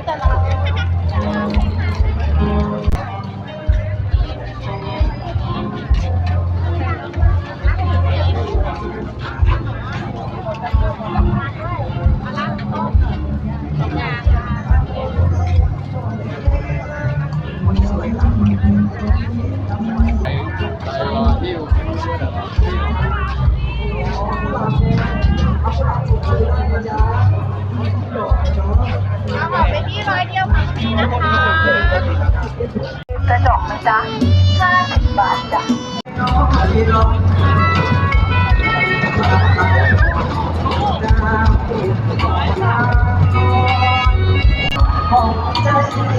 ดิ กระจกนะจ๊ะ50บาทจ้ะ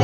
เ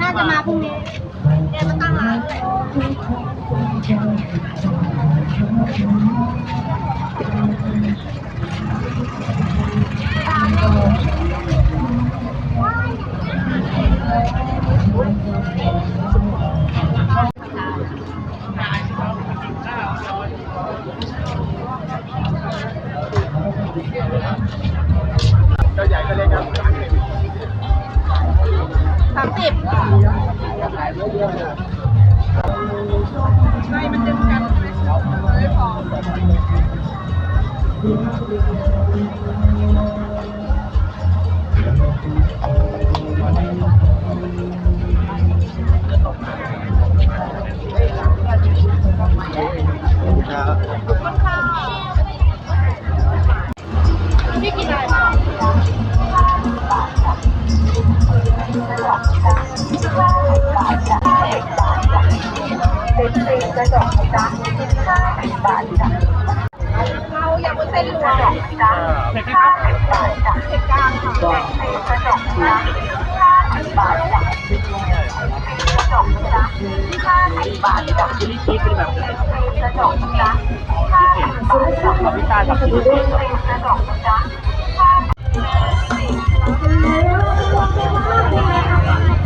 น่าจะมาพรุ่งนี้เดี๋ยวมาตั้งร้านเลย ไม่มันดึงกันเลยพอ กระจกนะจ๊ะ50บาทจ้ะเราอยากเป็นเส้นรวมจ้ะ50บาทจ้ะเผ็ดกลางค่ะเป็นฟรีกระจกนะ50บาทจ้ะเป็นฟรีกระจกนะจ๊ะ50บาทจ้ะชิลลี่ชีสเป็นแบบกระจกนะจ๊ะ50บาทจ้ะเอาพิซซ่ากับชีสเป็นฟรีกระจกนะจ๊ะนี่ไงคะ